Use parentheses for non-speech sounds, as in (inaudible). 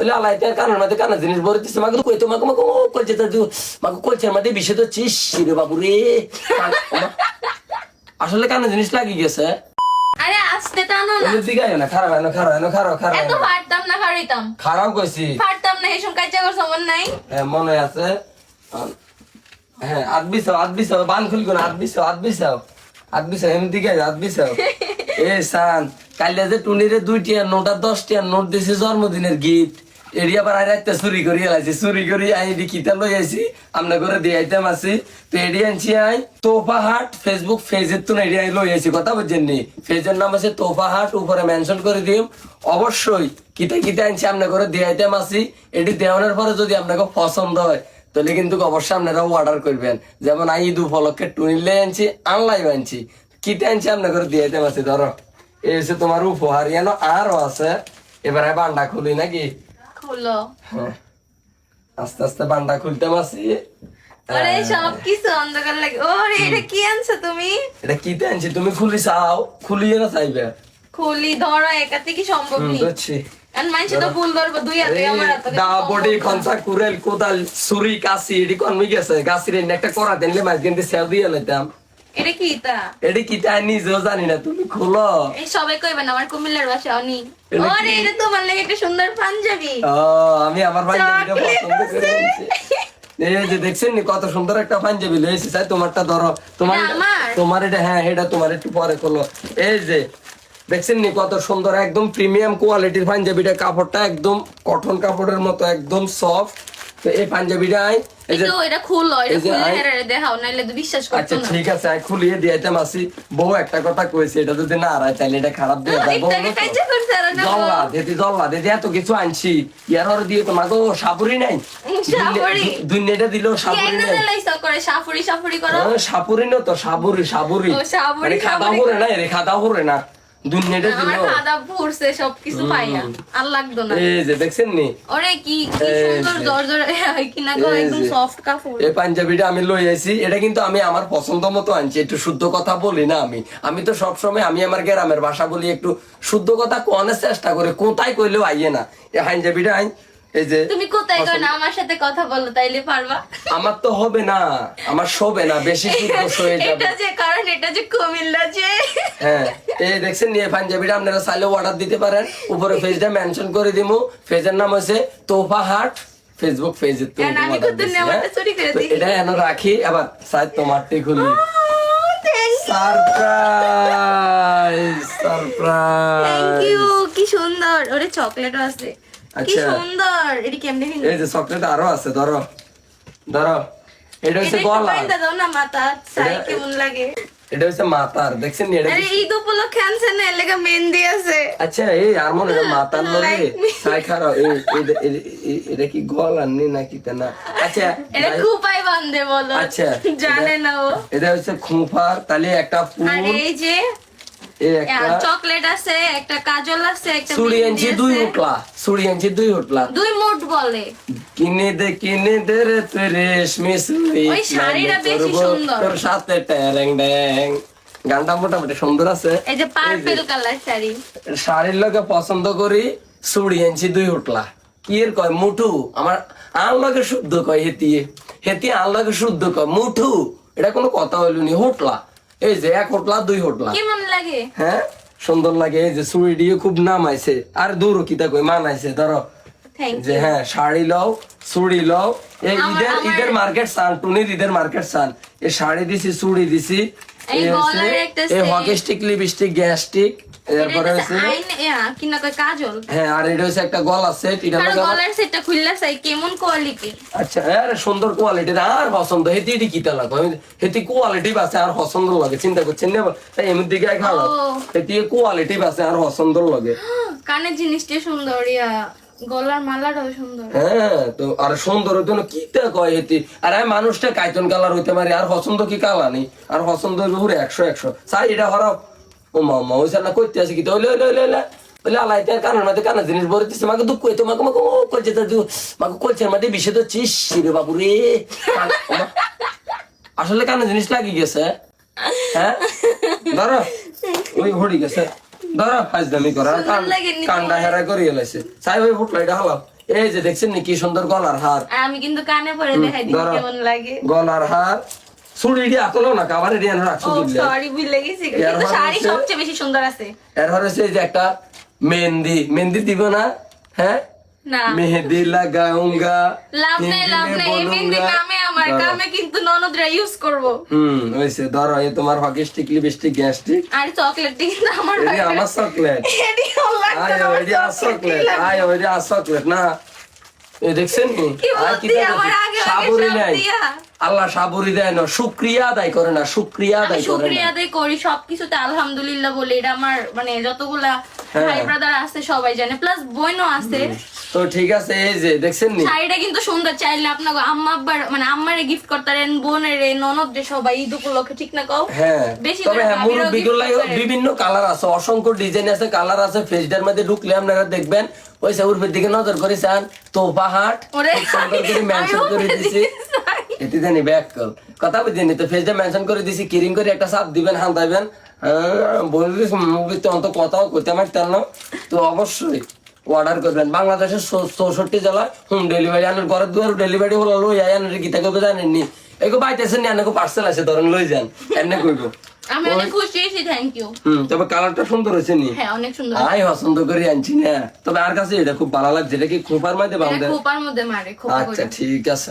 বলে আলাই তার কানের মধ্যে কানা জিনিস মাকে কই মাকে ও কলছে তো মাকে কলছের মধ্যে বিষে তো চিস রে বাবু রে। আসলে কানা জিনিস লাগি গেছে। আরে আসতে টানো না। না খারাপ হয় না খারাপ হয় না খারাপ খারাপ এত না। ফাটতাম না হারিতাম খারাপ কইছি। ফাটতাম না এসব কাজ করছ মন নাই। হ্যাঁ, মনে আছে। হ্যাঁ আদ বিছাও আদ বিছাও বান খুল কোন আদ বিছাও আদ বিছাও। আদ বিছাও এমনি দিকে আদ বিছাও। (laughs) এ সান কাইলে যে টুনিরে দুই টিয়ার নোট আর দশ টিয়ার নোট দিছে জন্মদিনের গিফট। আবার আই রাখতে চুরি করি লাইছি চুরি করি আই কিতা লই আইছি, আমনা করে দিয়ে আইতাম আছি। তো এডি আনছি আই তোফা হাট ফেসবুক পেজের তো এডি লই আইছি, কথা বুঝছেন নি? পেজের নাম আছে তোফা হাট উপরে মেনশন করে দিম। অবশ্যই কিতা কিতা আনছি, আমনা করে দিয়ে আইতাম আছি। এডি দেওয়ানোর পরে যদি আপনাকে পছন্দ হয়, তাহলে কিন্তু অবশ্যই আপনারা অর্ডার করবেন। যেমন আই ঈদ উপলক্ষে টুনিলে আনছি আনলাই আনছি। কিতা আনছি আপনা করে দিয়ে আইতাম আছি, ধরো। এই তোমার উপহার, ইয়ানো আরও আছে। এবারে বান্ডা খুলি নাকি? খুলো হ্যাঁ। আস্তে আস্তে বান্ডা খুলতে পারছি ওরে সব কিছু অন্ধকার লাগে। ওরে এটা কি আনছো তুমি? এটা কিতে আনছি? তুমি খুলি চাও? খুলিয়ে না চাইবে। খুলি ধরো একাতে কি সম্ভব নেই? বুঝছি আর তো ভুল ধরবো দুই হাতে আমার হাতে দা বডি খনসা কুরেল কোদাল ছুরি কাশি এডি কনমি গেছে। গাছির একটা করা দিলে মাছ কিন্তু সেও দিয়ে লইতাম। এটা কি তা এডি কিতে আই নিজেও জানি না তুমি খুলো। এই সবাই কইবেন আমার কুমিল্লার বাসা অনি। এটা এটা তোমার লাগে একটা সুন্দর পাঞ্জাবি। ও আমি আমার পাঞ্জাবিটা পছন্দ করে এই যে দেখছেন নি কত সুন্দর একটা পাঞ্জাবি লয়েছি তাই তোমারটা ধরো। তোমার তোমার এটা হ্যাঁ এটা তোমার একটু পরে করল এই যে দেখছেন নি কত সুন্দর একদম প্রিমিয়াম কোয়ালিটির পাঞ্জাবিটা কাপড়টা একদম কটন কাপড়ের মতো একদম সফট তো এই পাঞ্জাবিটা আই এই যে এটা খুলো এটা এই যে খুললে আই- হেরারে দেখাও নাইলে তো বিশ্বাস আচ্ছা ঠিক আছে আমি খুলিয়ে দিয়েতাম আসি। বউ একটা কথা কইছে এটা যদি না আড়াই তাহলে এটা খারাপ দিয়ে যায় বউ একটাকে কাইজা করছে আর না জল্লা দিদি জল্লা দিদি এত কিছু আনছি ইয়ার ওর দিয়ে তোমাকে সাপুরি নাই? দুনিয়াটা দিল সাপুরি। নাই? করো সাপুরি না তো সাবুরি খাদা হরে না রে খাদা হরে না। দুনিয়াটা আমার খাদা সবকিছু পাইয়া আর লাগতো না। এই যে দেখছেন নি? ওরে কি কি সুন্দর যে। জর্জর কিনা একদম সফট কাপড়। এই পাঞ্জাবিটা আমি লই আইছি এটা কিন্তু আমি আমার পছন্দ মতো আনছি একটু শুদ্ধ কথা বলি না আমি। আমি তো সব সময় আমি আমার গ্রামের ভাষা বলি একটু শুদ্ধ কথা চেষ্টা করে কোথায় কইলেও আইয়ে না। এই পাঞ্জাবিটা আইন এই যে তুমি কোথায় গো না আমার সাথে কথা বলো তাইলে পারবা। আমার তো হবে না আমার শোবে না বেশি (laughs) শুদ্ধ হয়ে যাবে। এটা যে কারণ এটা যে কুমিল্লা যে। হ্যাঁ। এই দেখছেন নিয়ে পাঞ্জাবিটা আপনারা চাইলে অর্ডার দিতে পারেন। উপরে পেজটা মেনশন করে দিমু। পেজের নাম হচ্ছে তোফা হাট ফেসবুক পেজে তো এটা এনে রাখি। আবার সাইড তোমারটি খুলি। সারপ্রাইজ থ্যাংক ইউ কি সুন্দর। ওরে চকলেটও আছে। কি আচ্ছা। সুন্দর। এটি কেমনে এই যে চকলেট আরও আছে ধরো। ধরো। এটা এটা হচ্ছে গলা। বাইন্দা দাও না মাথা। সাই কেমন লাগে। এটা হচ্ছে মাতার দেখছেন নি? এটা আরে ঈদ উপলক্ষে আনছেন না এলাকা মেহেন্দি আছে। আচ্ছা এই আর মনে হয় মাতার লগে সাই খারাপ এই এটা- কি গল আননি নাকি তা না? আচ্ছা এটা খুপাই বান্ধে বলো। আচ্ছা জানে না ও। এটা হচ্ছে খুঁফার তাহলে একটা আর ফুল এই যে এই একটা চকলেট আছে একটা কাজল আছে একটা চুড়ি আনছি দুই উঠলা চুড়ি আনছি দুই উঠলা দুই মোট বলে। কিনে দে কিনে দে রে তুই রেশমি চুড়ি ওই শাড়িটা বেশি সুন্দর। তোর সাথে ট্যাং ড্যাং গানটা মোটামুটি সুন্দর আছে। এই যে পার্পল কালার শাড়ি। শাড়ির লগে পছন্দ করি চুড়ি আনছি দুই উঠলা কি এর কয়? মুঠু। আমার লগে শুদ্ধ কয় হেতিয়ে হেতি লগে শুদ্ধ কয়। মুঠু। এটা কোনো কথা হইল নি হুটলা। এই যে এক হোটলা দুই হোটলা। কেমন লাগে? হ্যাঁ? সুন্দর লাগে। এই যে চুড়ি দিয়ে খুব নাম আইছে। আর দূর কিতা কই মান আইছে ধরো। যে হ্যাঁ শাড়ি লও চুড়ি লও। এই ঈদের ঈদের মার্কেট সান টুনির ঈদের মার্কেট সান এই শাড়ি দিছি চুড়ি দিছি। এই hockey stick lipstick gas stick এরপরে হচ্ছে আইন কয় কাজল? হ্যাঁ আর এটা হচ্ছে একটা গলা সেট এটা আর গলার সেটটা খুললা চাই কেমন কোয়ালিটি আচ্ছা আরে সুন্দর কোয়ালিটির আর পছন্দ। হেতি এটি কিতা লাগবে? আমি হেতি কোয়ালিটি আছে আর পছন্দ লাগে চিন্তা করছেন না? তাই এমন দিকে খাওয়া হেতি কোয়ালিটি আছে আর পছন্দ লাগে। (gasps) কানের জিনিসটা সুন্দর ইয়া গলার মালাটাও সুন্দর। হ্যাঁ তো আর সুন্দর কয় হেতি আর আমি মানুষটা কাইতন কালার হইতে পারি আর পছন্দ কি কালা নেই? আর পছন্দ পুরো একশো একশো। চাই এটা হরাও ও মামা ওই না করতে আছে কি তো বলে আলাই তার কানের মধ্যে কানা জিনিস ভরে দিচ্ছে মাকে দুঃখ হইতো মাকে মাকে ও তো মাকে কলছের মধ্যে বিষে তো চিস রে বাবু রে মা। আসলে জিনিস লাগি গেছে হ্যাঁ ধরো ওই হড়ি গেছে ধরো ফাজদামি করা কান্ডা হেরা করে এলাইছে ওই হলাম এই যে দেখছেন কি সুন্দর গলার হার আমি কিন্তু কানে পরে দেখাই দিই ধরো। কেমন লাগে গলার হার চুড়ি আতলো না কাবার দিয়ে রাখছো সরি ভুলে গেছি। কিন্তু শাড়ি সবচেয়ে বেশি সুন্দর আছে। এরপর হচ্ছে যে একটা মেহেন্দি। মেহেন্দি দিব না হ্যাঁ? মেহেদি লাগাউঙ্গা লাভ নাই লাভ নাই এই মেহেন্দি কামে আমার কামে কিন্তু ননদরা ইউজ করব। হুম হয়েছে ধরো এই তোমার হকি স্টিক লিপস্টিক গ্যাস্টিক আর চকলেটটি কিন্তু আমার আমার চকলেট আমার আয় চকলেট। আয় চকলেট না। দেখছেন সাবরি সব নাই। আল্লাহ সাবরি দেয় না শুক্রিয়া আদায় করে না শুক্রিয়া আদায় করে শুক্রিয়া আদায় করি সবকিছুতে আলহামদুলিল্লাহ বলে এটা আমার মানে যতগুলা হ্যাঁ। ভাই ব্রাদার আছে সবাই জানে প্লাস বইনও আছে। তো ঠিক আছে এই যে দেখছেন নি? শাড়িটা কিন্তু সুন্দর চাইলে আপনাকে আম্মা আব্বার মানে আম্মারে গিফট করতারেন বোনের ননদ রে সবাই ঈদ উপলক্ষে ঠিক না কও? হ্যাঁ বেশি তবে হ্যাঁ মুরব্বী। বিভিন্ন কালার আছে অসংখ্য ডিজাইন আছে কালার আছে ফেসটার মধ্যে ঢুকলে আপনারা দেখবেন ওই উর্ফের দিকে নজর করে চান তো পাহাড় সুন্দর করে মেনশন করে দিছি। এটি জানি ব্যাক কল কথা বুঝিনি তো ফেসটা মেনশন করে দিছি কিরিং করে একটা সাপ দিবেন হান দিবেন বলবি মুভিতে অন্ত কথাও করতে পারতেন না। তো অবশ্যই অর্ডার করবেন। বাংলাদেশের চৌষট্টি জেলা হোম ডেলিভারি আনার ঘরের দুয়ার ডেলিভারি হলো লই আয় আনার গীতা কবে জানেননি? এগো বাইতেছেন আনাকে পার্সেল আছে ধরেন লই যান। এমনি কইব। আমি অনেক খুশি হয়েছি থ্যাংক ইউ হুম তবে কালারটা সুন্দর হয়েছে নি? হ্যাঁ অনেক সুন্দর আই পছন্দ করে আনছি না। তবে আর কাছে এটা খুব ভালো লাগছে এটা কি খোপার মধ্যে এটা বাঁধে খোপার মধ্যে মারে খোপা আচ্ছা ঠিক আছে।